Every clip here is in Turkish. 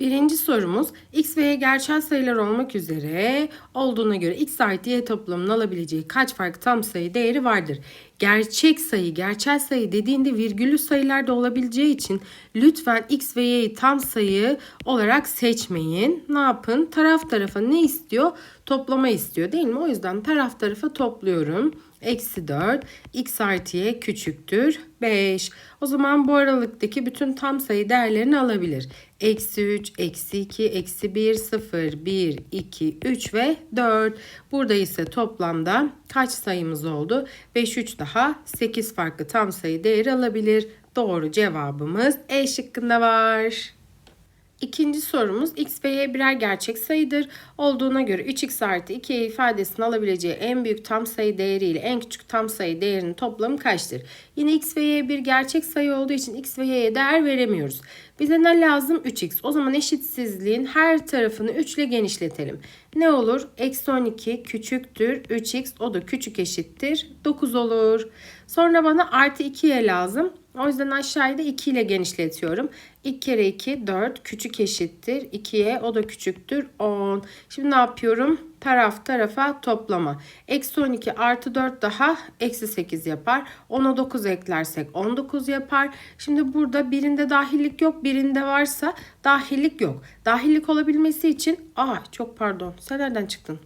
Birinci sorumuz x ve y gerçel sayılar olmak üzere olduğuna göre x artı y toplamının alabileceği kaç farklı tam sayı değeri vardır? Gerçek sayı, gerçel sayı dediğinde virgüllü sayılar da olabileceği için lütfen x ve y'yi tam sayı olarak seçmeyin. Ne yapın? Taraf tarafa ne istiyor? Toplama istiyor değil mi? O yüzden taraf tarafa topluyorum. Eksi 4, x artı y küçüktür 5. O zaman bu aralıktaki bütün tam sayı değerlerini alabilir. Eksi 3, eksi 2, eksi 1, 0, 1, 2, 3 ve 4. Burada ise toplamda kaç sayımız oldu? 5, 3 daha 8 farklı tam sayı değeri alabilir. Doğru cevabımız E şıkkında var. İkinci sorumuz x ve y birer gerçek sayıdır. Olduğuna göre 3x artı 2y ifadesini alabileceği en büyük tam sayı değeri ile en küçük tam sayı değerinin toplamı kaçtır? Yine x ve y bir gerçek sayı olduğu için x ve y'ye değer veremiyoruz. Bize ne lazım? 3x. O zaman eşitsizliğin her tarafını 3 ile genişletelim. Ne olur? Eksi 12 küçüktür 3x o da küçük eşittir 9 olur. Sonra bana artı 2y lazım. O yüzden aşağıda 2 ile genişletiyorum. 2 kere 2 4 küçük eşittir 2'ye o da küçüktür 10. Şimdi ne yapıyorum? Taraf tarafa toplama. Eksi 12 artı 4 daha eksi 8 yapar. 10'a 9 eklersek 19 yapar. Şimdi burada birinde dahillik yok birinde varsa dahillik yok. Dahillik olabilmesi için aa çok pardon sen nereden çıktın?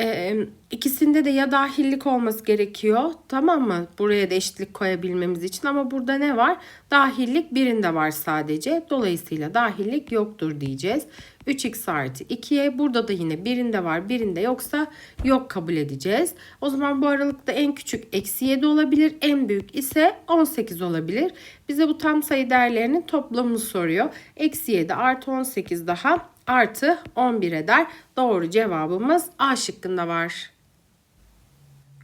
Ee, ikisinde de ya dahillik olması gerekiyor. Tamam mı? Buraya da eşitlik koyabilmemiz için ama burada ne var? Dahillik birinde var sadece. Dolayısıyla dahillik yoktur diyeceğiz. 3x artı 2'ye burada da yine birinde var birinde yoksa yok kabul edeceğiz. O zaman bu aralıkta en küçük eksi 7 olabilir. En büyük ise 18 olabilir. Bize bu tam sayı değerlerinin toplamını soruyor. Eksi 7 artı 18 daha artı 11 eder. Doğru cevabımız A şıkkında var.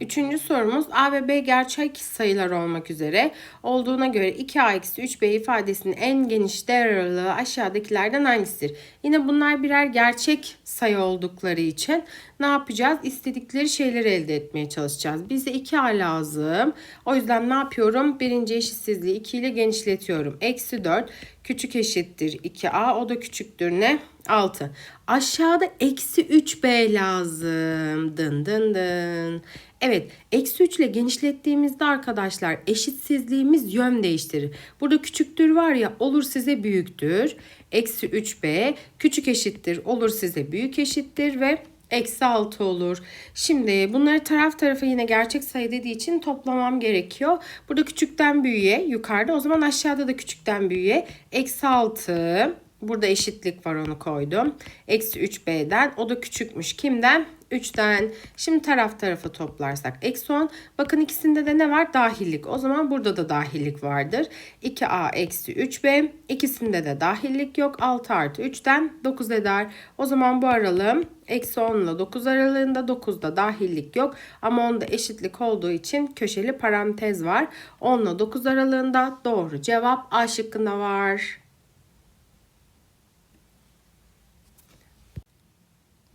Üçüncü sorumuz A ve B gerçek sayılar olmak üzere olduğuna göre 2A eksi 3B ifadesinin en geniş değer aralığı aşağıdakilerden hangisidir? Yine bunlar birer gerçek sayı oldukları için ne yapacağız? İstedikleri şeyleri elde etmeye çalışacağız. Bize 2A lazım. O yüzden ne yapıyorum? Birinci eşitsizliği 2 ile genişletiyorum. Eksi 4 küçük eşittir 2A o da küçüktür ne? 6. Aşağıda eksi 3B lazım. Dın dın dın. Evet eksi 3 ile genişlettiğimizde arkadaşlar eşitsizliğimiz yön değiştirir. Burada küçüktür var ya olur size büyüktür. Eksi 3B küçük eşittir olur size büyük eşittir ve eksi 6 olur. Şimdi bunları taraf tarafa yine gerçek sayı dediği için toplamam gerekiyor. Burada küçükten büyüğe yukarıda o zaman aşağıda da küçükten büyüğe eksi 6 Burada eşitlik var onu koydum. Eksi 3b'den o da küçükmüş. Kimden? 3'ten. Şimdi taraf tarafa toplarsak. Eksi 10. Bakın ikisinde de ne var? Dahillik. O zaman burada da dahillik vardır. 2a eksi 3b. İkisinde de dahillik yok. 6 artı 3'ten 9 eder. O zaman bu aralığım eksi 10 ile 9 aralığında 9'da dahillik yok. Ama 10'da eşitlik olduğu için köşeli parantez var. 10 ile 9 aralığında doğru cevap A şıkkında var.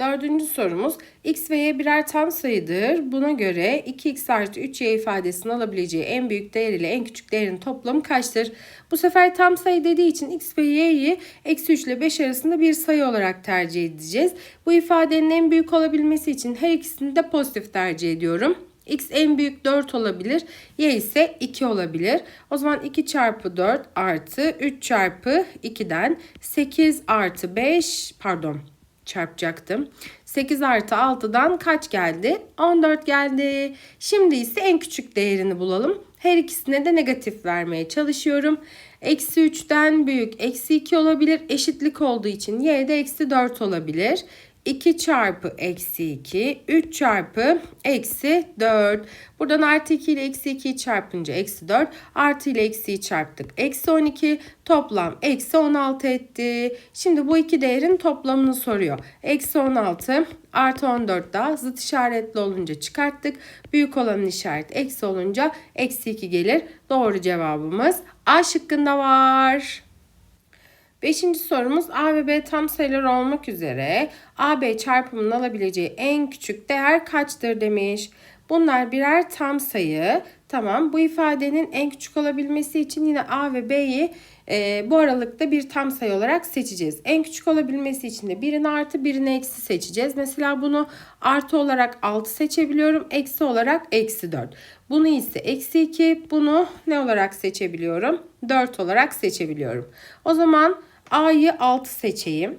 Dördüncü sorumuz x ve y birer tam sayıdır. Buna göre 2x artı 3y ifadesini alabileceği en büyük değer ile en küçük değerin toplamı kaçtır? Bu sefer tam sayı dediği için x ve y'yi eksi 3 ile 5 arasında bir sayı olarak tercih edeceğiz. Bu ifadenin en büyük olabilmesi için her ikisini de pozitif tercih ediyorum. X en büyük 4 olabilir. Y ise 2 olabilir. O zaman 2 çarpı 4 artı 3 çarpı 2'den 8 artı 5 pardon çarpacaktım. 8 artı 6'dan kaç geldi? 14 geldi. Şimdi ise en küçük değerini bulalım. Her ikisine de negatif vermeye çalışıyorum. Eksi 3'ten büyük eksi 2 olabilir. Eşitlik olduğu için y de eksi 4 olabilir. 2 çarpı eksi 2, 3 çarpı eksi 4. Buradan artı 2 ile eksi 2'yi çarpınca eksi 4, artı ile eksiyi çarptık. Eksi 12 toplam eksi 16 etti. Şimdi bu iki değerin toplamını soruyor. Eksi 16 artı 14 daha zıt işaretli olunca çıkarttık. Büyük olanın işareti eksi olunca eksi 2 gelir. Doğru cevabımız A şıkkında var. Beşinci sorumuz A ve B tam sayılar olmak üzere AB çarpımının alabileceği en küçük değer kaçtır demiş. Bunlar birer tam sayı. Tamam bu ifadenin en küçük olabilmesi için yine A ve B'yi e, bu aralıkta bir tam sayı olarak seçeceğiz. En küçük olabilmesi için de birini artı birini eksi seçeceğiz. Mesela bunu artı olarak 6 seçebiliyorum. Eksi olarak eksi 4. Bunu ise eksi 2 bunu ne olarak seçebiliyorum? 4 olarak seçebiliyorum. O zaman A'yı 6 seçeyim.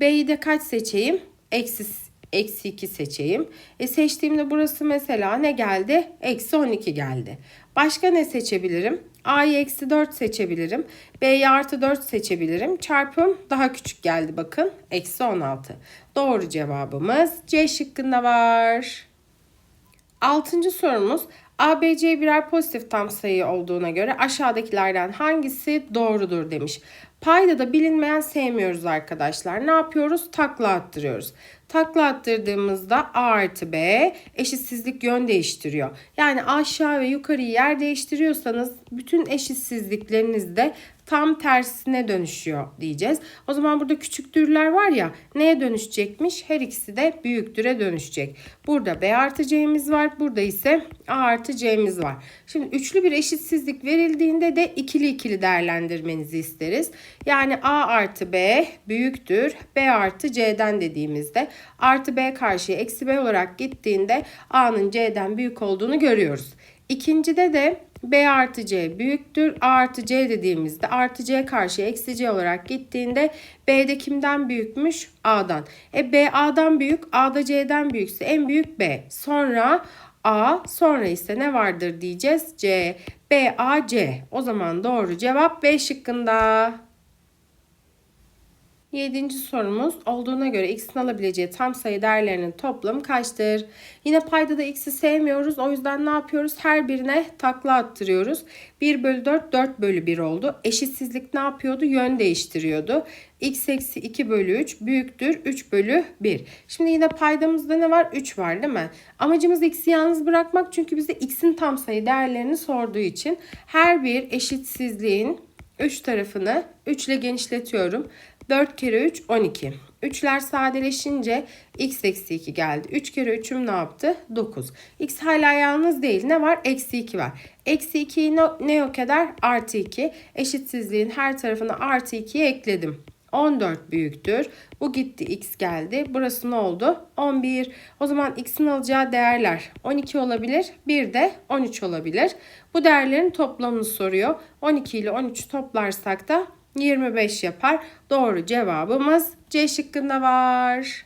B'yi de kaç seçeyim? Eksi eksi 2 seçeyim. E seçtiğimde burası mesela ne geldi? Eksi 12 geldi. Başka ne seçebilirim? A'yı eksi 4 seçebilirim. B'yi artı 4 seçebilirim. Çarpım daha küçük geldi bakın. Eksi 16. Doğru cevabımız C şıkkında var. Altıncı sorumuz ABC birer pozitif tam sayı olduğuna göre aşağıdakilerden hangisi doğrudur demiş. Payda da bilinmeyen sevmiyoruz arkadaşlar. Ne yapıyoruz? Takla attırıyoruz. Takla attırdığımızda A artı B eşitsizlik yön değiştiriyor. Yani aşağı ve yukarıyı yer değiştiriyorsanız bütün eşitsizlikleriniz de tam tersine dönüşüyor diyeceğiz. O zaman burada küçüktürler var ya neye dönüşecekmiş? Her ikisi de büyüktüre dönüşecek. Burada B artı C'miz var. Burada ise A artı C'miz var. Şimdi üçlü bir eşitsizlik verildiğinde de ikili ikili değerlendirmenizi isteriz. Yani A artı B büyüktür B artı C'den dediğimizde artı B karşıya eksi B olarak gittiğinde A'nın C'den büyük olduğunu görüyoruz. İkincide de B artı C büyüktür. A artı C dediğimizde artı C karşıya eksi C olarak gittiğinde B'de kimden büyükmüş? A'dan. E B A'dan büyük, A da C'den büyükse en büyük B. Sonra A, sonra ise ne vardır diyeceğiz? C. B, A, C. O zaman doğru cevap B şıkkında. Yedinci sorumuz olduğuna göre x'in alabileceği tam sayı değerlerinin toplamı kaçtır? Yine payda da x'i sevmiyoruz. O yüzden ne yapıyoruz? Her birine takla attırıyoruz. 1 bölü 4 4 bölü 1 oldu. Eşitsizlik ne yapıyordu? Yön değiştiriyordu. x eksi 2 bölü 3 büyüktür 3 bölü 1. Şimdi yine paydamızda ne var? 3 var değil mi? Amacımız x'i yalnız bırakmak çünkü bize x'in tam sayı değerlerini sorduğu için her bir eşitsizliğin 3 tarafını 3 ile genişletiyorum. 4 kere 3 12. 3'ler sadeleşince x eksi 2 geldi. 3 kere 3'üm ne yaptı? 9. x hala yalnız değil. Ne var? Eksi 2 var. Eksi 2'yi ne, yok eder? Artı 2. Eşitsizliğin her tarafına artı 2'yi ekledim. 14 büyüktür. Bu gitti x geldi. Burası ne oldu? 11. O zaman x'in alacağı değerler 12 olabilir. Bir de 13 olabilir. Bu değerlerin toplamını soruyor. 12 ile 13 toplarsak da 25 yapar. Doğru cevabımız C şıkkında var.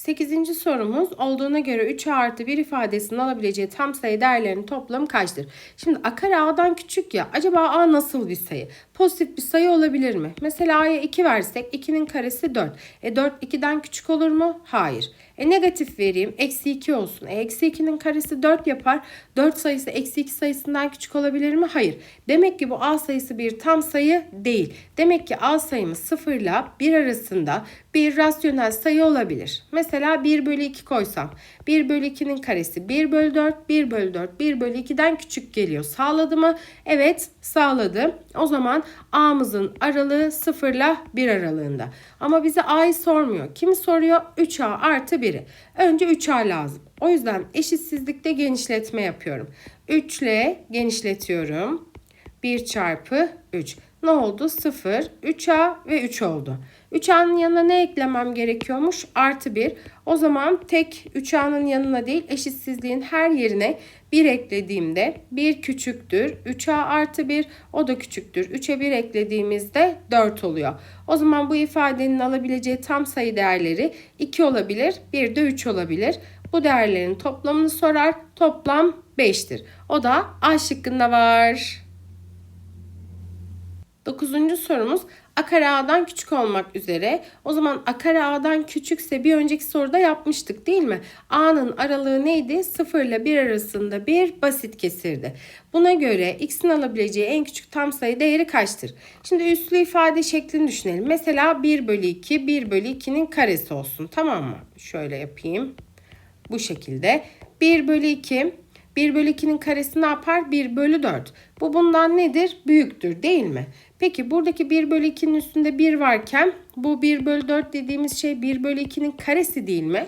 8. sorumuz olduğuna göre 3 artı 1 ifadesinin alabileceği tam sayı değerlerinin toplamı kaçtır? Şimdi a kare a'dan küçük ya acaba a nasıl bir sayı? Pozitif bir sayı olabilir mi? Mesela a'ya 2 versek 2'nin karesi 4. E 4 2'den küçük olur mu? Hayır. E negatif vereyim. Eksi 2 olsun. E eksi 2'nin karesi 4 yapar. 4 sayısı eksi 2 sayısından küçük olabilir mi? Hayır. Demek ki bu a sayısı bir tam sayı değil. Demek ki a sayımız 0 ile 1 arasında bir rasyonel sayı olabilir. Mesela 1 bölü 2 koysam. 1 bölü 2'nin karesi 1 bölü 4, 1 bölü 4, 1 bölü 2'den küçük geliyor. Sağladı mı? Evet sağladı. O zaman a'mızın aralığı 0 ile 1 aralığında. Ama bize a'yı sormuyor. Kimi soruyor? 3a artı 1'i. Önce 3a lazım. O yüzden eşitsizlikte genişletme yapıyorum. 3 ile genişletiyorum. 1 çarpı 3. Ne oldu? 0, 3a ve 3 oldu. 3a'nın yanına ne eklemem gerekiyormuş? Artı 1. O zaman tek 3a'nın yanına değil eşitsizliğin her yerine 1 eklediğimde 1 küçüktür. 3a artı 1 o da küçüktür. 3'e 1 eklediğimizde 4 oluyor. O zaman bu ifadenin alabileceği tam sayı değerleri 2 olabilir. 1 de 3 olabilir. Bu değerlerin toplamını sorar. Toplam 5'tir. O da A şıkkında var. Dokuzuncu sorumuz a kare a'dan küçük olmak üzere. O zaman a kare a'dan küçükse bir önceki soruda yapmıştık değil mi? a'nın aralığı neydi? 0 ile 1 arasında bir basit kesirdi. Buna göre x'in alabileceği en küçük tam sayı değeri kaçtır? Şimdi üslü ifade şeklini düşünelim. Mesela 1 bölü 2, 1 bölü 2'nin karesi olsun. Tamam mı? Şöyle yapayım. Bu şekilde. 1 bölü 2 1 bölü 2'nin karesi ne yapar? 1 bölü 4. Bu bundan nedir? Büyüktür değil mi? Peki buradaki 1 bölü 2'nin üstünde 1 varken bu 1 bölü 4 dediğimiz şey 1 bölü 2'nin karesi değil mi?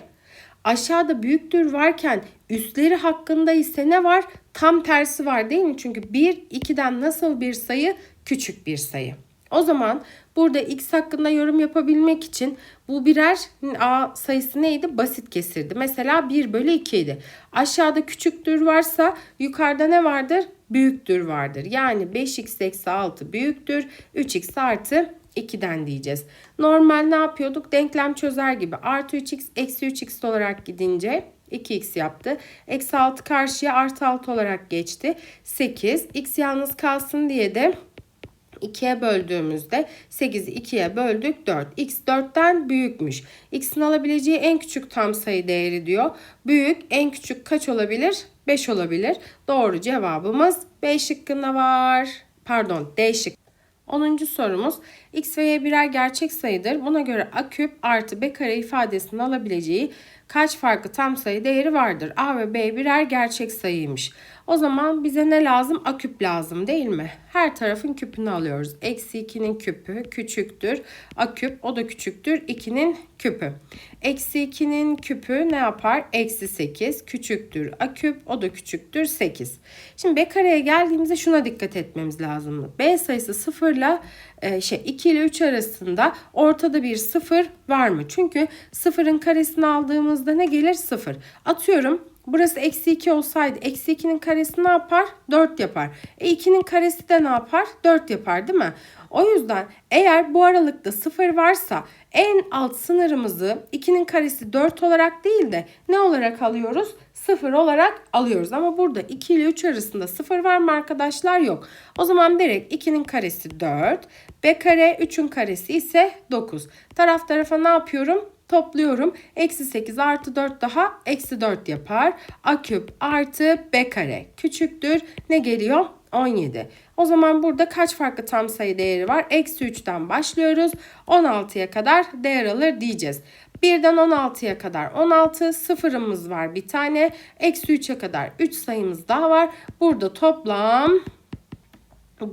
Aşağıda büyüktür varken üstleri hakkında ise ne var? Tam tersi var değil mi? Çünkü 1 2'den nasıl bir sayı? Küçük bir sayı. O zaman burada x hakkında yorum yapabilmek için bu birer a sayısı neydi? Basit kesirdi. Mesela 1 bölü 2 idi. Aşağıda küçüktür varsa yukarıda ne vardır? Büyüktür vardır. Yani 5x eksi 6 büyüktür. 3x artı 2'den diyeceğiz. Normal ne yapıyorduk? Denklem çözer gibi. Artı 3x eksi 3x olarak gidince 2x yaptı. Eksi 6 karşıya artı 6 olarak geçti. 8. x yalnız kalsın diye de 2'ye böldüğümüzde 8'i 2'ye böldük 4. X 4'ten büyükmüş. X'in alabileceği en küçük tam sayı değeri diyor. Büyük en küçük kaç olabilir? 5 olabilir. Doğru cevabımız B şıkkında var. Pardon D şık. 10. sorumuz x ve y birer gerçek sayıdır. Buna göre a küp artı b kare ifadesinin alabileceği kaç farklı tam sayı değeri vardır? A ve B birer gerçek sayıymış. O zaman bize ne lazım? A küp lazım değil mi? Her tarafın küpünü alıyoruz. Eksi 2'nin küpü küçüktür. A küp o da küçüktür. 2'nin küpü. Eksi 2'nin küpü ne yapar? Eksi 8 küçüktür. A küp o da küçüktür. 8. Şimdi B kareye geldiğimizde şuna dikkat etmemiz lazım. B sayısı 0 ile e, şey 2 ile 3 arasında ortada bir 0 var mı? Çünkü 0'ın karesini aldığımızda ne gelir? 0. Atıyorum Burası eksi 2 olsaydı eksi 2'nin karesi ne yapar? 4 yapar. E 2'nin karesi de ne yapar? 4 yapar değil mi? O yüzden eğer bu aralıkta 0 varsa en alt sınırımızı 2'nin karesi 4 olarak değil de ne olarak alıyoruz? 0 olarak alıyoruz. Ama burada 2 ile 3 arasında 0 var mı arkadaşlar? Yok. O zaman direkt 2'nin karesi 4. B kare 3'ün karesi ise 9. Taraf tarafa ne yapıyorum? Topluyorum. Eksi 8 artı 4 daha eksi 4 yapar. A küp artı B kare küçüktür. Ne geliyor? 17. O zaman burada kaç farklı tam sayı değeri var? Eksi 3'ten başlıyoruz. 16'ya kadar değer alır diyeceğiz. 1'den 16'ya kadar 16 sıfırımız var bir tane. Eksi 3'e kadar 3 sayımız daha var. Burada toplam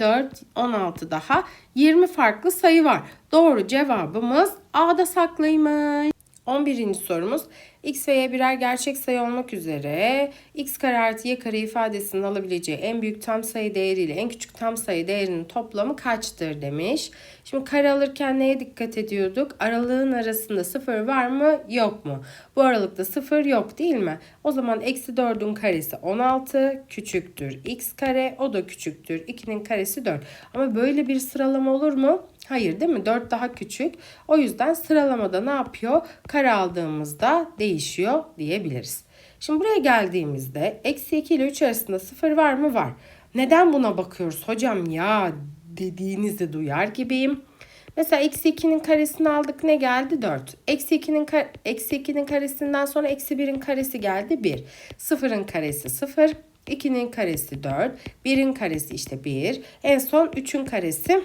4, 16 daha 20 farklı sayı var. Doğru cevabımız A'da saklıymış. 11. sorumuz x ve y birer gerçek sayı olmak üzere x kare artı y kare ifadesinin alabileceği en büyük tam sayı değeriyle en küçük tam sayı değerinin toplamı kaçtır demiş. Şimdi kare alırken neye dikkat ediyorduk? Aralığın arasında sıfır var mı yok mu? Bu aralıkta sıfır yok değil mi? O zaman eksi 4'ün karesi 16 küçüktür x kare o da küçüktür 2'nin karesi 4. Ama böyle bir sıralama olur mu? Hayır değil mi? 4 daha küçük. O yüzden sıralamada ne yapıyor? Kare aldığımızda değişiyor diyebiliriz. Şimdi buraya geldiğimizde eksi 2 ile 3 arasında 0 var mı? Var. Neden buna bakıyoruz hocam ya dediğinizi duyar gibiyim. Mesela eksi 2'nin karesini aldık ne geldi? 4. Eksi 2'nin eksi 2'nin karesinden sonra eksi 1'in karesi geldi 1. 0'ın karesi 0. 2'nin karesi 4. 1'in karesi işte 1. En son 3'ün karesi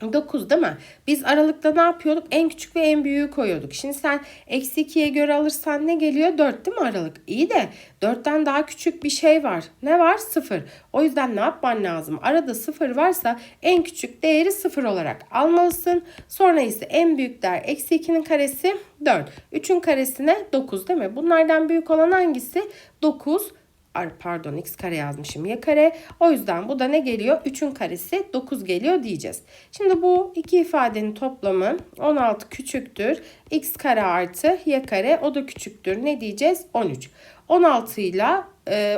9 değil mi? Biz aralıkta ne yapıyorduk? En küçük ve en büyüğü koyuyorduk. Şimdi sen eksi 2'ye göre alırsan ne geliyor? 4 değil mi aralık? İyi de 4'ten daha küçük bir şey var. Ne var? 0. O yüzden ne yapman lazım? Arada 0 varsa en küçük değeri 0 olarak almalısın. Sonra ise en büyük değer eksi 2'nin karesi 4. 3'ün karesine 9 değil mi? Bunlardan büyük olan hangisi? 9 pardon x kare yazmışım y kare. O yüzden bu da ne geliyor? 3'ün karesi 9 geliyor diyeceğiz. Şimdi bu iki ifadenin toplamı 16 küçüktür. x kare artı y kare o da küçüktür. Ne diyeceğiz? 13. 16 ile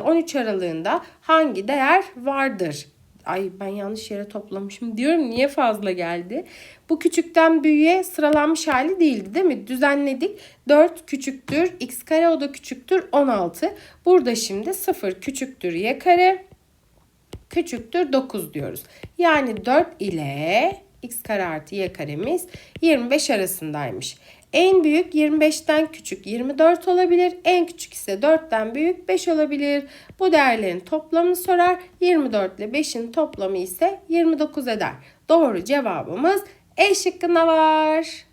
13 aralığında hangi değer vardır Ay ben yanlış yere toplamışım diyorum. Niye fazla geldi? Bu küçükten büyüğe sıralanmış hali değildi değil mi? Düzenledik. 4 küçüktür. X kare o da küçüktür. 16. Burada şimdi 0 küçüktür y kare. Küçüktür 9 diyoruz. Yani 4 ile x kare artı y karemiz 25 arasındaymış. En büyük 25'ten küçük 24 olabilir. En küçük ise 4'ten büyük 5 olabilir. Bu değerlerin toplamını sorar. 24 ile 5'in toplamı ise 29 eder. Doğru cevabımız E şıkkında var.